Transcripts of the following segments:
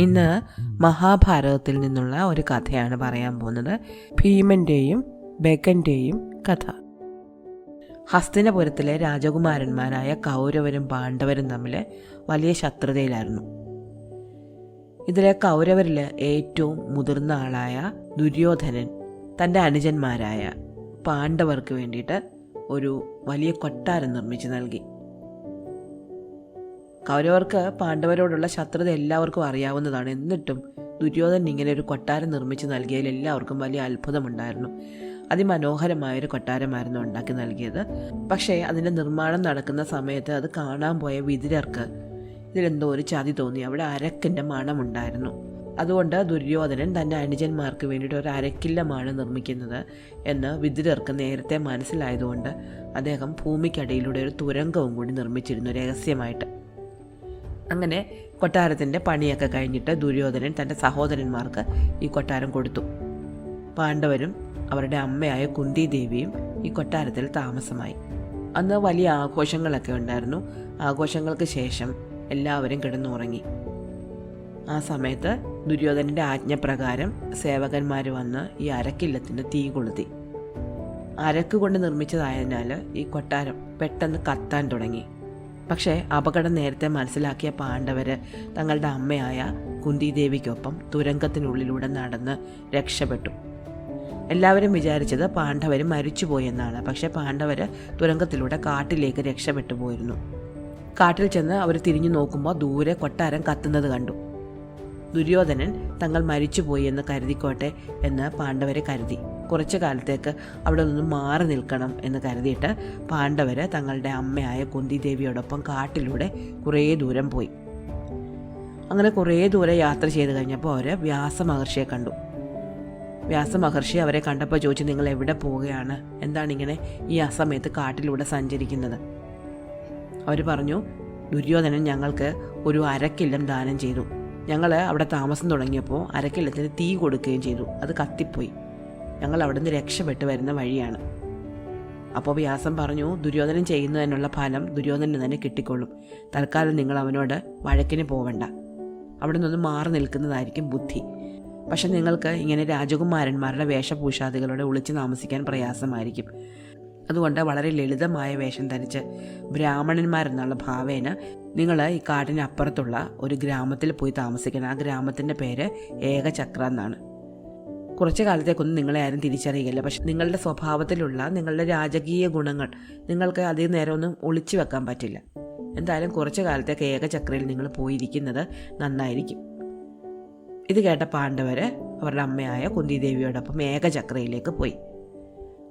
ഇന്ന് മഹാഭാരതത്തിൽ നിന്നുള്ള ഒരു കഥയാണ് പറയാൻ പോകുന്നത്. ഭീമന്റെയും ബെഗന്റെയും കഥ. ഹസ്തിനപുരത്തിലെ രാജകുമാരന്മാരായ കൗരവരും പാണ്ഡവരും തമ്മിൽ വലിയ ശത്രുതയിലായിരുന്നു. ഇതിലെ കൗരവരിൽ ഏറ്റവും മുതിർന്ന ആളായ ദുര്യോധനൻ തന്റെ അനുജന്മാരായ പാണ്ഡവർക്ക് വേണ്ടിയിട്ട് ഒരു വലിയ കൊട്ടാരം നിർമ്മിച്ചു നൽകി. കൗരവർക്ക് പാണ്ഡവരോടുള്ള ശത്രുത എല്ലാവർക്കും അറിയാവുന്നതാണ്. എന്നിട്ടും ദുര്യോധനൻ ഇങ്ങനെ ഒരു കൊട്ടാരം നിർമ്മിച്ച് നൽകിയതിൽ എല്ലാവർക്കും വലിയ അത്ഭുതമുണ്ടായിരുന്നു. അതിമനോഹരമായ ഒരു കൊട്ടാരമായിരുന്നു ഉണ്ടാക്കി നൽകിയത്. പക്ഷേ അതിന്റെ നിർമ്മാണം നടക്കുന്ന സമയത്ത് അത് കാണാൻ പോയ വിതിരർക്ക് ഇതിലെന്തോ ഒരു ചതി തോന്നി. അവിടെ അരക്കിന്റെ മണമുണ്ടായിരുന്നു. അതുകൊണ്ട് ദുര്യോധനൻ തന്റെ അനുജന്മാർക്ക് വേണ്ടിയിട്ട് ഒരു അരക്കില്ലമാണ് നിർമ്മിക്കുന്നത് എന്ന് വിതുരർക്ക് നേരത്തെ മനസ്സിലായതുകൊണ്ട് അദ്ദേഹം ഭൂമിക്കടിയിലൂടെ ഒരു തുരങ്കവും കൂടി നിർമ്മിച്ചിരുന്നു രഹസ്യമായിട്ട്. അങ്ങനെ കൊട്ടാരത്തിന്റെ പണിയൊക്കെ കഴിഞ്ഞിട്ട് ദുര്യോധനൻ തന്റെ സഹോദരന്മാർക്ക് ഈ കൊട്ടാരം കൊടുത്തു. പാണ്ഡവരും അവരുടെ അമ്മയായ കുന്തി ദേവിയും ഈ കൊട്ടാരത്തിൽ താമസമായി. അന്ന് വലിയ ആഘോഷങ്ങളൊക്കെ ഉണ്ടായിരുന്നു. ആഘോഷങ്ങൾക്ക് ശേഷം എല്ലാവരും കിടന്നുറങ്ങി. ആ സമയത്ത് ദുര്യോധനന്റെ ആജ്ഞപ്രകാരം സേവകന്മാർ വന്ന് ഈ അരക്കില്ലത്തിന് തീ കൊളുത്തി. അരക്ക് കൊണ്ട് നിർമ്മിച്ചതായതിനാൽ ഈ കൊട്ടാരം പെട്ടെന്ന് കത്താൻ തുടങ്ങി. പക്ഷേ അപകടം നേരത്തെ മനസ്സിലാക്കിയ പാണ്ഡവര് തങ്ങളുടെ അമ്മയായ കുന്തിദേവിക്കൊപ്പം തുരങ്കത്തിനുള്ളിലൂടെ നടന്ന് രക്ഷപ്പെട്ടു. എല്ലാവരും വിചാരിച്ചത് പാണ്ഡവർ മരിച്ചുപോയെന്നാണ്. പക്ഷേ പാണ്ഡവർ തുരങ്കത്തിലൂടെ കാട്ടിലേക്ക് രക്ഷപ്പെട്ടു പോയിരുന്നു. കാട്ടിൽ ചെന്ന് അവർ തിരിഞ്ഞു നോക്കുമ്പോൾ ദൂരെ കൊട്ടാരം കത്തുന്നത് കണ്ടു. ദുര്യോധനൻ തങ്ങൾ മരിച്ചുപോയി എന്ന് കരുതിക്കോട്ടെ എന്ന് പാണ്ഡവരെ കരുതി. കുറച്ചു കാലത്തേക്ക് അവിടെ നിന്ന് മാറി നിൽക്കണം എന്ന് കരുതിയിട്ട് പാണ്ഡവർ തങ്ങളുടെ അമ്മയായ കുന്തിദേവിയോടൊപ്പം കാട്ടിലൂടെ കുറേ ദൂരം പോയി. അങ്ങനെ കുറേ ദൂരെ യാത്ര ചെയ്ത് കഴിഞ്ഞപ്പോൾ അവർ വ്യാസമഹർഷിയെ കണ്ടു. വ്യാസമഹർഷി അവരെ കണ്ടപ്പോൾ ചോദിച്ചു നിങ്ങൾ എവിടെ പോവുകയാണ്? എന്താണ് ഇങ്ങനെ ഈ അസമയത്ത് കാട്ടിലൂടെ സഞ്ചരിക്കുന്നത്? അവർ പറഞ്ഞു ദുര്യോധനൻ ഞങ്ങൾക്ക് ഒരു അരക്കില്ലം ദാനം ചെയ്തു. ഞങ്ങൾ അവിടെ താമസം തുടങ്ങിയപ്പോൾ അരക്കില്ലത്തിന് തീ കൊടുക്കുകയും ചെയ്തു. അത് കത്തിപ്പോയി. ഞങ്ങൾ അവിടുന്ന് രക്ഷപ്പെട്ടു വരുന്ന വഴിയാണ്. അപ്പോൾ വ്യാസം പറഞ്ഞു ദുര്യോധനൻ ചെയ്യുന്നതിനുള്ള ഫലം ദുര്യോധനന് തന്നെ കിട്ടിക്കൊള്ളും തൽക്കാലം നിങ്ങൾ അവനോട് വഴക്കിന് പോവണ്ട. അവിടെ നിന്നൊന്ന് മാറി നിൽക്കുന്നതായിരിക്കും ബുദ്ധി. പക്ഷെ നിങ്ങൾക്ക് ഇങ്ങനെ രാജകുമാരന്മാരുടെ വേഷഭൂഷാദികളോടെ ഒളിച്ചു താമസിക്കാൻ പ്രയാസമായിരിക്കും. അതുകൊണ്ട് വളരെ ലളിതമായ വേഷം ധരിച്ച് ബ്രാഹ്മണന്മാരെന്നുള്ള ഭാവേന നിങ്ങൾ ഈ കാടിനപ്പുറത്തുള്ള ഒരു ഗ്രാമത്തിൽ പോയി താമസിക്കണം. ആ ഗ്രാമത്തിന്റെ പേര് ഏകചക്ര എന്നാണ്. കുറച്ച് കാലത്തേക്കൊന്നും നിങ്ങളെ ആരും തിരിച്ചറിയില്ല. പക്ഷെ നിങ്ങളുടെ സ്വഭാവത്തിലുള്ള നിങ്ങളുടെ രാജകീയ ഗുണങ്ങൾ നിങ്ങൾക്ക് അധികം നേരം ഒന്നും ഒളിച്ചു വെക്കാൻ പറ്റില്ല. എന്തായാലും കുറച്ച് കാലത്തേക്ക് ഏകചക്രയിൽ നിങ്ങൾ പോയിരിക്കുന്നത് നന്നായിരിക്കും. ഇത് കേട്ട പാണ്ഡവര് അവരുടെ അമ്മയായ കുന്തിദേവിയോടൊപ്പം ഏകചക്രയിലേക്ക് പോയി.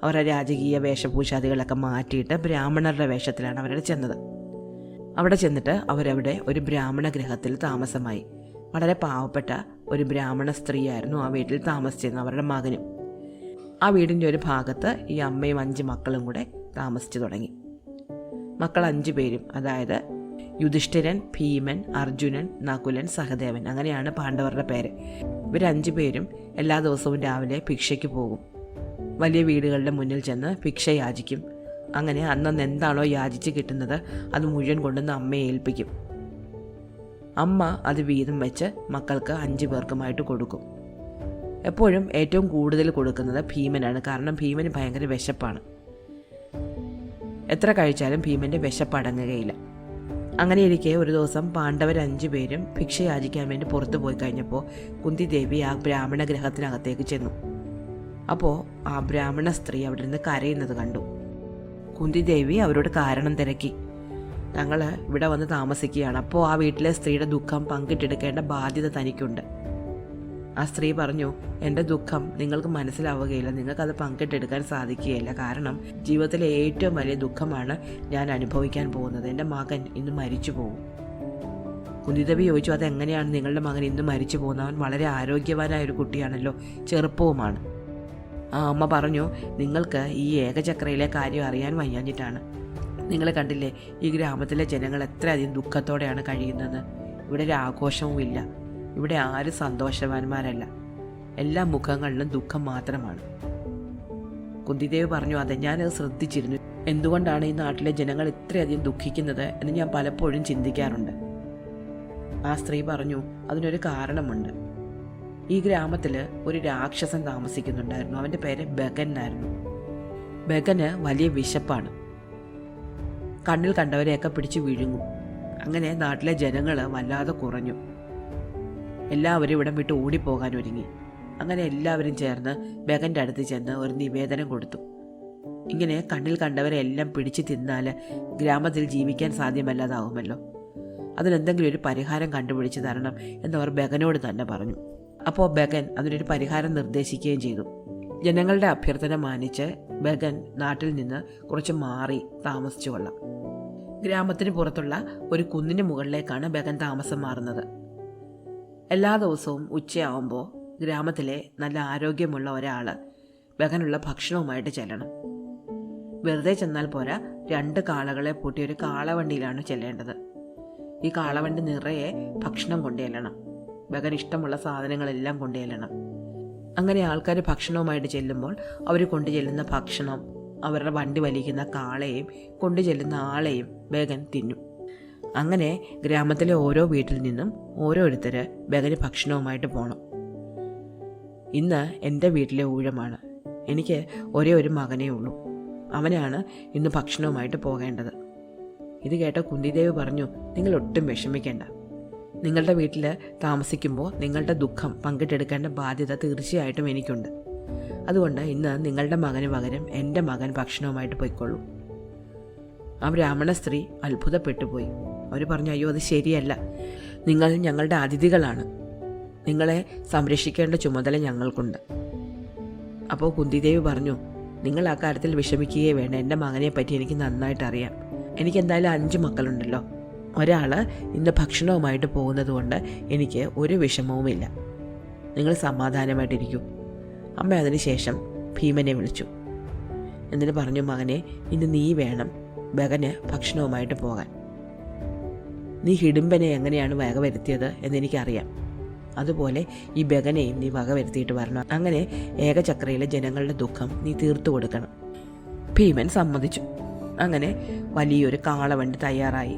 അവരുടെ രാജകീയ വേഷഭൂഷാദികളൊക്കെ മാറ്റിയിട്ട് ബ്രാഹ്മണരുടെ വേഷത്തിലാണ് അവരുടെ ചെന്നത്. അവിടെ ചെന്നിട്ട് അവരവിടെ ഒരു ബ്രാഹ്മണ ഗൃഹത്തിൽ താമസമായി. വളരെ പാവപ്പെട്ട ഒരു ബ്രാഹ്മണ സ്ത്രീയായിരുന്നു ആ വീട്ടിൽ താമസിച്ചിരുന്നത് അവരുടെ മകനും. ആ വീടിന്റെ ഒരു ഭാഗത്ത് ഈ അമ്മയും അഞ്ച് മക്കളും കൂടെ താമസിച്ചു തുടങ്ങി. മക്കൾ അഞ്ചു പേരും അതായത് യുധിഷ്ഠിരൻ ഭീമൻ അർജുനൻ നകുലൻ സഹദേവൻ അങ്ങനെയാണ് പാണ്ഡവരുടെ പേര്. ഇവരഞ്ചു പേരും എല്ലാ ദിവസവും രാവിലെ ഭിക്ഷയ്ക്ക് പോകും. വലിയ വീടുകളുടെ മുന്നിൽ ചെന്ന് ഭിക്ഷ യാചിക്കും. അങ്ങനെ അന്നന്ന് എന്താണോ യാചിച്ച് കിട്ടുന്നത് അത് മുഴുവൻ കൊണ്ടുവന്ന് അമ്മയെ ഏൽപ്പിക്കും. അമ്മ അത് വീതം വെച്ച് മക്കൾക്ക് അഞ്ച് പേർക്കുമായിട്ട് കൊടുക്കും. എപ്പോഴും ഏറ്റവും കൂടുതൽ കൊടുക്കുന്നത് ഭീമനാണ്. കാരണം ഭീമന് ഭയങ്കര വിശപ്പാണ്. എത്ര കഴിച്ചാലും ഭീമന്റെ വിശപ്പ് അടങ്ങുകയില്ല. അങ്ങനെ ഇരിക്കെ ഒരു ദിവസം പാണ്ഡവർ അഞ്ചു പേരും ഭിക്ഷ യാചിക്കാൻ വേണ്ടി പുറത്തു പോയി കഴിഞ്ഞപ്പോൾ കുന്തിദേവി ആ ബ്രാഹ്മണ ഗ്രഹത്തിനകത്തേക്ക് ചെന്നു. അപ്പോൾ ആ ബ്രാഹ്മണ സ്ത്രീ അവിടെ നിന്ന് കരയുന്നത് കണ്ടു. കുന്തിദേവി അവരോട് കാരണം തിരക്കി. ഞങ്ങൾ ഇവിടെ വന്ന് താമസിക്കുകയാണ്. അപ്പോൾ ആ വീട്ടിലെ സ്ത്രീയുടെ ദുഃഖം പങ്കിട്ടെടുക്കേണ്ട ബാധ്യത തനിക്കുണ്ട്. ആ സ്ത്രീ പറഞ്ഞു എന്റെ ദുഃഖം നിങ്ങൾക്ക് മനസ്സിലാവുകയില്ല. നിങ്ങൾക്കത് പങ്കിട്ടെടുക്കാൻ സാധിക്കുകയില്ല. കാരണം ജീവിതത്തിലെ ഏറ്റവും വലിയ ദുഃഖമാണ് ഞാൻ അനുഭവിക്കാൻ പോകുന്നത്. എന്റെ മകൻ ഇന്ന് മരിച്ചു പോകും കുന്തിദേവി ചോദിച്ചു അതെങ്ങനെയാണ് നിങ്ങളുടെ മകൻ ഇന്ന് മരിച്ചു പോകുന്നത് അവൻ വളരെ ആരോഗ്യവാനായ ഒരു കുട്ടിയാണല്ലോ. ചെറുപ്പവുമാണ്. ആ അമ്മ പറഞ്ഞു നിങ്ങൾക്ക് ഈ ഏകചക്രയിലെ കാര്യം അറിയാൻ വയ്യാഞ്ഞിട്ടാണ്. നിങ്ങൾ കണ്ടില്ലേ ഈ ഗ്രാമത്തിലെ ജനങ്ങൾ എത്രയധികം ദുഃഖത്തോടെയാണ് കഴിയുന്നത്. ഇവിടെ ഒരു ആഘോഷവും ഇല്ല. ഇവിടെ ആരും സന്തോഷവാന്മാരല്ല. എല്ലാ മുഖങ്ങളിലും ദുഃഖം മാത്രമാണ്. കുന്തിദേവ് പറഞ്ഞു അതെ ഞാനത് ശ്രദ്ധിച്ചിരുന്നു. എന്തുകൊണ്ടാണ് ഈ നാട്ടിലെ ജനങ്ങൾ ഇത്രയധികം ദുഃഖിക്കുന്നത് എന്ന് ഞാൻ പലപ്പോഴും ചിന്തിക്കാറുണ്ട്. ആ സ്ത്രീ പറഞ്ഞു അതിനൊരു കാരണമുണ്ട്. ഈ ഗ്രാമത്തിൽ ഒരു രാക്ഷസൻ താമസിക്കുന്നുണ്ടായിരുന്നു. അവന്റെ പേര് ബഗൻ ആയിരുന്നു. ബഗന് വലിയ വിശപ്പാണ്. കണ്ണിൽ കണ്ടവരെയൊക്കെ പിടിച്ചു വിഴുങ്ങും. അങ്ങനെ നാട്ടിലെ ജനങ്ങൾ വല്ലാതെ കുറഞ്ഞു. എല്ലാവരും ഇവിടം വിട്ട് ഓടിപ്പോകാൻ ഒരുങ്ങി. അങ്ങനെ എല്ലാവരും ചേർന്ന് ബഗന്റെ അടുത്ത് ചെന്ന് ഒരു നിവേദനം കൊടുത്തു. ഇങ്ങനെ കണ്ണിൽ കണ്ടവരെ എല്ലാം പിടിച്ചു തിന്നാൽ ഗ്രാമത്തിൽ ജീവിക്കാൻ സാധ്യമല്ലാതാവുമല്ലോ. അതിനെന്തെങ്കിലും ഒരു പരിഹാരം കണ്ടുപിടിച്ച് തരണം എന്നവർ ബഗനോട് തന്നെ പറഞ്ഞു. അപ്പോൾ ബഗൻ അതിനൊരു പരിഹാരം നിർദ്ദേശിക്കുകയും ചെയ്തു. ജനങ്ങളുടെ അഭ്യർത്ഥന മാനിച്ച് ബഗൻ നാട്ടിൽ നിന്ന് കുറച്ച് മാറി താമസിച്ചു കൊള്ളാം. ഗ്രാമത്തിന് പുറത്തുള്ള ഒരു കുന്നിന് മുകളിലേക്കാണ് ബഗൻ താമസം മാറുന്നത്. എല്ലാ ദിവസവും ഉച്ചയാവുമ്പോൾ ഗ്രാമത്തിലെ നല്ല ആരോഗ്യമുള്ള ഒരാൾ ബഗനുള്ള ഭക്ഷണവുമായിട്ട് ചെല്ലണം. വെറുതെ ചെന്നാൽ പോരാ രണ്ട് കാളകളെ പൂട്ടി ഒരു കാളവണ്ടിയിലാണ് ചെല്ലേണ്ടത്. ഈ കാളവണ്ടി നിറയെ ഭക്ഷണം കൊണ്ടുചെല്ലണം ബഗൻ ഇഷ്ടമുള്ള സാധനങ്ങളെല്ലാം കൊണ്ടുചെല്ലണം അങ്ങനെ ആൾക്കാർ ഭക്ഷണവുമായിട്ട് ചെല്ലുമ്പോൾ അവർ കൊണ്ടു ചെല്ലുന്ന ഭക്ഷണം അവരുടെ വണ്ടി വലിക്കുന്ന കാളയെയും കൊണ്ടു ചെല്ലുന്ന ആളെയും ബേഗൻ തിന്നു. അങ്ങനെ ഗ്രാമത്തിലെ ഓരോ വീട്ടിൽ നിന്നും ഓരോരുത്തർ ബേഗന് ഭക്ഷണവുമായിട്ട് പോകണം ഇന്ന് എന്റെ വീട്ടിലെ ഊഴമാണ്. എനിക്ക് ഒരേ ഒരു മകനേ ഉള്ളൂ. അവനാണ് ഇന്ന് ഭക്ഷണവുമായിട്ട് പോകേണ്ടത്. ഇത് കേട്ട കുന്തിദേവ് പറഞ്ഞു നിങ്ങൾ ഒട്ടും വിഷമിക്കേണ്ട. നിങ്ങളുടെ വീട്ടിൽ താമസിക്കുമ്പോൾ നിങ്ങളുടെ ദുഃഖം പങ്കിട്ടെടുക്കേണ്ട ബാധ്യത തീർച്ചയായിട്ടും എനിക്കുണ്ട്. അതുകൊണ്ട് ഇന്ന് നിങ്ങളുടെ മകന് പകരം എന്റെ മകൻ ഭക്ഷണവുമായിട്ട് പോയിക്കൊള്ളൂ. ആ ബ്രാഹ്മണ സ്ത്രീ അത്ഭുതപ്പെട്ടു പോയി അവർ പറഞ്ഞു അയ്യോ അത് ശരിയല്ല. നിങ്ങൾ ഞങ്ങളുടെ അതിഥികളാണ്. നിങ്ങളെ സംരക്ഷിക്കേണ്ട ചുമതല ഞങ്ങൾക്കുണ്ട്. അപ്പോൾ കുന്തിദേവി പറഞ്ഞു നിങ്ങൾ ആ കാര്യത്തിൽ വിഷമിക്കുകയേ വേണ്ട. എന്റെ മകനെ പറ്റി എനിക്ക് നന്നായിട്ട് അറിയാം. എനിക്ക് എന്തായാലും അഞ്ച് മക്കളുണ്ടല്ലോ. ഒരാൾ ഇന്ന് ഭക്ഷണവുമായിട്ട് പോകുന്നത് കൊണ്ട് എനിക്ക് ഒരു വിഷമവുമില്ല. നിങ്ങൾ സമാധാനമായിട്ടിരിക്കൂ. അമ്മ അതിനുശേഷം ഭീമനെ വിളിച്ചു. എന്നിട്ട് പറഞ്ഞു മകനെ ഇന്ന് നീ വേണം ബഗന് ഭക്ഷണവുമായിട്ട് പോകാൻ. നീ ഹിഡുംബനെ എങ്ങനെയാണ് വകവരുത്തിയത് എന്നെനിക്കറിയാം. അതുപോലെ ഈ ബഗനെയും നീ വകവരുത്തിയിട്ട് വരണം. അങ്ങനെ ഏകചക്രയിലെ ജനങ്ങളുടെ ദുഃഖം നീ തീർത്തു കൊടുക്കണം. ഭീമൻ സമ്മതിച്ചു. അങ്ങനെ വലിയൊരു കാളവണ്ടി തയ്യാറായി.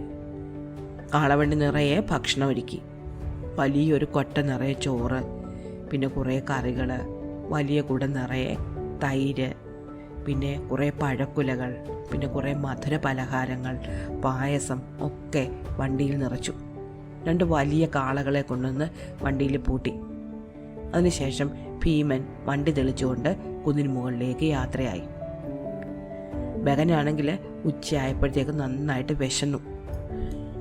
കാളവണ്ടി നിറയെ ഭക്ഷണം ഒരുക്കി. വലിയൊരു കൊട്ട നിറയെ ചോറ് പിന്നെ കുറേ കറികൾ വലിയ കുട നിറയെ തൈര് പിന്നെ കുറേ പഴക്കുലകൾ പിന്നെ കുറേ മധുര പലഹാരങ്ങൾ പായസം ഒക്കെ വണ്ടിയിൽ നിറച്ചു. രണ്ട് വലിയ കാളകളെ കൊണ്ടുവന്ന് വണ്ടിയിൽ പൂട്ടി. അതിനുശേഷം ഭീമൻ വണ്ടി തെളിച്ചുകൊണ്ട് കുന്നിന് മുകളിലേക്ക് യാത്രയായി. ബഗനാണെങ്കിൽ ഉച്ചയായപ്പോഴത്തേക്ക് നന്നായിട്ട് വിശന്നു.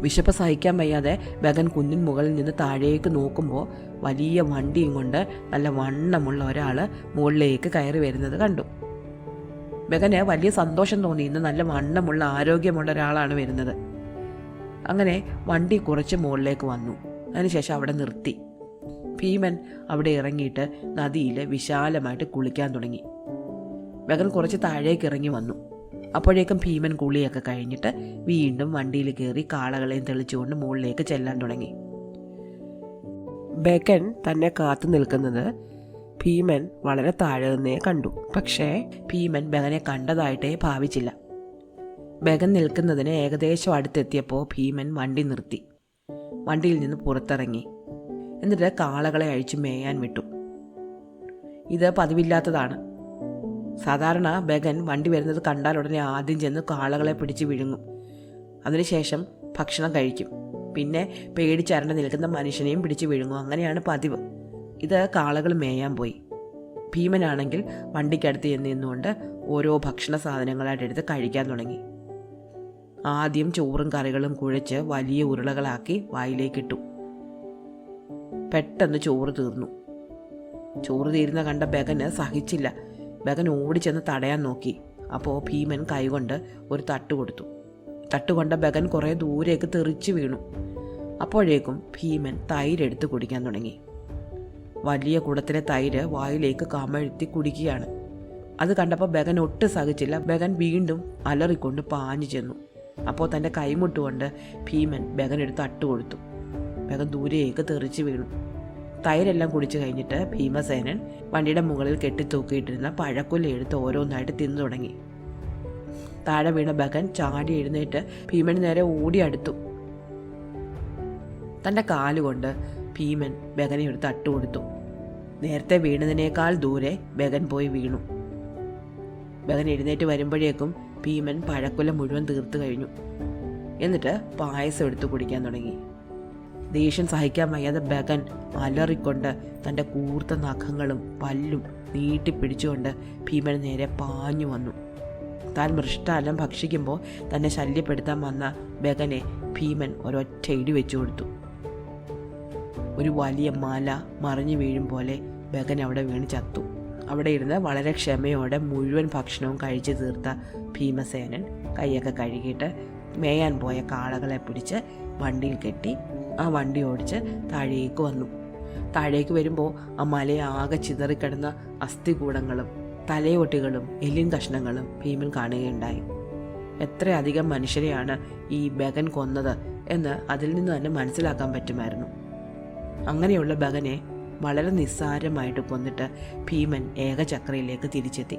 വിശപ്പ് സഹിക്കാൻ വയ്യാതെ ബഗൻ കുന്നിൻ മുകളിൽ നിന്ന് താഴേക്ക് നോക്കുമ്പോൾ വലിയ വണ്ടിയും കൊണ്ട് നല്ല വണ്ണമുള്ള ഒരാൾ മുകളിലേക്ക് കയറി വരുന്നത് കണ്ടു. ബഗന് വലിയ സന്തോഷം തോന്നി. ഇന്ന് നല്ല വണ്ണമുള്ള ആരോഗ്യമുള്ള ഒരാളാണ് വരുന്നത്. അങ്ങനെ വണ്ടി കുറച്ച് മുകളിലേക്ക് വന്നു. അതിനുശേഷം അവിടെ നിർത്തി. ഭീമൻ അവിടെ ഇറങ്ങിയിട്ട് നദിയിൽ വിശാലമായിട്ട് കുളിക്കാൻ തുടങ്ങി. ബഗൻ കുറച്ച് താഴേക്ക് ഇറങ്ങി വന്നു. അപ്പോഴേക്കും ഭീമൻ കുളിയൊക്കെ കഴിഞ്ഞിട്ട് വീണ്ടും വണ്ടിയിൽ കയറി കാളകളെയും തെളിച്ചുകൊണ്ട് മുകളിലേക്ക് ചെല്ലാൻ തുടങ്ങി. ബേക്കൻ തന്നെ കാത്തു നിൽക്കുന്നത് ഭീമൻ വളരെ താഴെ നിന്നേ കണ്ടു. പക്ഷേ ഭീമൻ ബഗനെ കണ്ടതായിട്ടേ ഭാവിച്ചില്ല. ബഗൻ നിൽക്കുന്നതിന് ഏകദേശം അടുത്തെത്തിയപ്പോൾ ഭീമൻ വണ്ടി നിർത്തി. വണ്ടിയിൽ നിന്ന് പുറത്തിറങ്ങി. എന്നിട്ട് കാളകളെ അഴിച്ചു മേയാൻ വിട്ടു. ഇത് പതിവില്ലാത്തതാണ്. സാധാരണ ബഗൻ വണ്ടി വരുന്നത് കണ്ടാൽ ഉടനെ ആദ്യം ചെന്ന് കാളകളെ പിടിച്ച് വിഴുങ്ങും. അതിനുശേഷം ഭക്ഷണം കഴിക്കും. പിന്നെ പേടിച്ചരണ്ട് നിൽക്കുന്ന മനുഷ്യനെയും പിടിച്ച് വിഴുങ്ങും. അങ്ങനെയാണ് പതിവ്. ഇത് കാളകൾ മേയാൻ പോയി. ഭീമനാണെങ്കിൽ വണ്ടിക്കടുത്ത് ചെന്ന് നിന്നുകൊണ്ട് ഓരോ ഭക്ഷണ സാധനങ്ങളായിട്ട് എടുത്ത് കഴിക്കാൻ തുടങ്ങി. ആദ്യം ചോറും കറികളും കുഴച്ച് വലിയ ഉരുളകളാക്കി വായിലേക്കിട്ടു. പെട്ടെന്ന് ചോറ് തീർന്നു. ചോറ് തീരുന്ന കണ്ട ബഗന് സഹിച്ചില്ല. ബഗൻ ഓടി ചെന്ന് തടയാൻ നോക്കി. അപ്പോൾ ഭീമൻ കൈകൊണ്ട് ഒരു തട്ട് കൊടുത്തു. തട്ടുകൊണ്ട ബഗൻ കുറേ ദൂരേക്ക് തെറിച്ചു വീണു. അപ്പോഴേക്കും ഭീമൻ തൈരെടുത്ത് കുടിക്കാൻ തുടങ്ങി. വലിയ കുടത്തിലെ തൈര് വായിലേക്ക് കമഴ്ത്തി കുടിക്കുകയാണ്. അത് കണ്ടപ്പോൾ ബഗൻ ഒട്ട് സഹിച്ചില്ല. ബഗൻ വീണ്ടും അലറിക്കൊണ്ട് പാഞ്ഞു ചെന്നു. അപ്പോൾ തന്റെ കൈമുട്ടുകൊണ്ട് ഭീമൻ ബഗൻ എടുത്ത് അട്ട് കൊടുത്തു. ബഗൻ ദൂരേക്ക് തെറിച്ച് വീണു. തൈരെല്ലാം കുടിച്ചു കഴിഞ്ഞിട്ട് ഭീമസേനൻ വണ്ടിയുടെ മുകളിൽ കെട്ടിത്തൂക്കിയിട്ടിരുന്ന പഴക്കൊല്ല എടുത്ത് ഓരോന്നായിട്ട് തിന്നു തുടങ്ങി. താഴെ വീണ ബകൻ ചാടി എഴുന്നേറ്റ് ഭീമന് നേരെ ഓടി അടുത്തു. തന്റെ കാലുകൊണ്ട് ഭീമൻ ബഗനെ ഒരു തട്ട് കൊടുത്തു. നേരത്തെ വീണതിനേക്കാൾ ദൂരെ ബകൻ പോയി വീണു. ബകൻ എഴുന്നേറ്റ് വരുമ്പോഴേക്കും ഭീമൻ പഴക്കൊല മുഴുവൻ തീർത്തു കഴിഞ്ഞു. എന്നിട്ട് പായസം എടുത്തു കുടിക്കാൻ തുടങ്ങി. ദേഷ്യം സഹിക്കാൻ വയ്യാതെ ബഗൻ അലറിക്കൊണ്ട് തന്റെ കൂർത്ത നഖങ്ങളും പല്ലും നീട്ടിപ്പിടിച്ചുകൊണ്ട് ഭീമന് നേരെ പാഞ്ഞു വന്നു. താൻ മൃഷ്ടാലം ഭക്ഷിക്കുമ്പോൾ തന്നെ ശല്യപ്പെടുത്താൻ വന്ന ബഗനെ ഭീമൻ ഒരൊറ്റ ഇടി വെച്ചു കൊടുത്തു. ഒരു വലിയ മല മറിഞ്ഞു വീഴും പോലെ ബഗൻ അവിടെ വീണ് ചത്തു. അവിടെ ഇരുന്ന് വളരെ ക്ഷമയോടെ മുഴുവൻ ഭക്ഷണവും കഴിച്ചു തീർത്ത ഭീമസേനൻ കൈയൊക്കെ കഴുകിയിട്ട് മേയാൻ പോയ കാളകളെ പിടിച്ച് വണ്ടിയിൽ കെട്ടി ആ വണ്ടി ഓടിച്ച് താഴേക്ക് വന്നു. താഴേക്ക് വരുമ്പോൾ ആ മലയെ ആകെ ചിതറിക്കിടന്ന അസ്ഥികൂടങ്ങളും തലയോട്ടികളും എല്ലിൻ കഷ്ണങ്ങളും ഭീമൻ കാണുകയുണ്ടായി. എത്രയധികം മനുഷ്യരെയാണ് ഈ ബഗൻ കൊന്നത് എന്ന് അതിൽ നിന്ന് തന്നെ മനസ്സിലാക്കാൻ പറ്റുമായിരുന്നു. അങ്ങനെയുള്ള ബഗനെ വളരെ നിസ്സാരമായിട്ട് കൊന്നിട്ട് ഭീമൻ ഏകചക്രയിലേക്ക് തിരിച്ചെത്തി.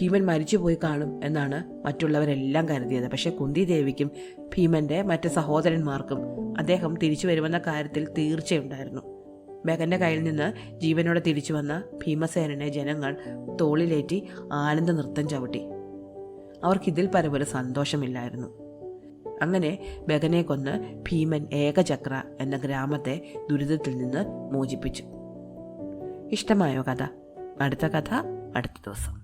ഭീമൻ മരിച്ചുപോയി കാണും എന്നാണ് മറ്റുള്ളവരെല്ലാം കരുതിയത്. പക്ഷെ കുന്തി ദേവിക്കും ഭീമന്റെ മറ്റ് സഹോദരന്മാർക്കും അദ്ദേഹം തിരിച്ചു വരുമെന്ന കാര്യത്തിൽ തീർച്ചയുണ്ടായിരുന്നു. മകന്റെ കയ്യിൽ നിന്ന് ജീവനോടെ തിരിച്ചു വന്ന ഭീമസേനനെ ജനങ്ങൾ തോളിലേറ്റി ആനന്ദ നൃത്തം ചവിട്ടി. അവർക്കിതിൽ പരമൊരു സന്തോഷമില്ലായിരുന്നു. അങ്ങനെ ബഗനെ കൊന്ന് ഭീമൻ ഏകചക്ര എന്ന ഗ്രാമത്തെ ദുരിതത്തിൽ നിന്ന് മോചിപ്പിച്ചു. ഇഷ്ടമായോ കഥ? അടുത്ത കഥ അടുത്ത ദിവസം.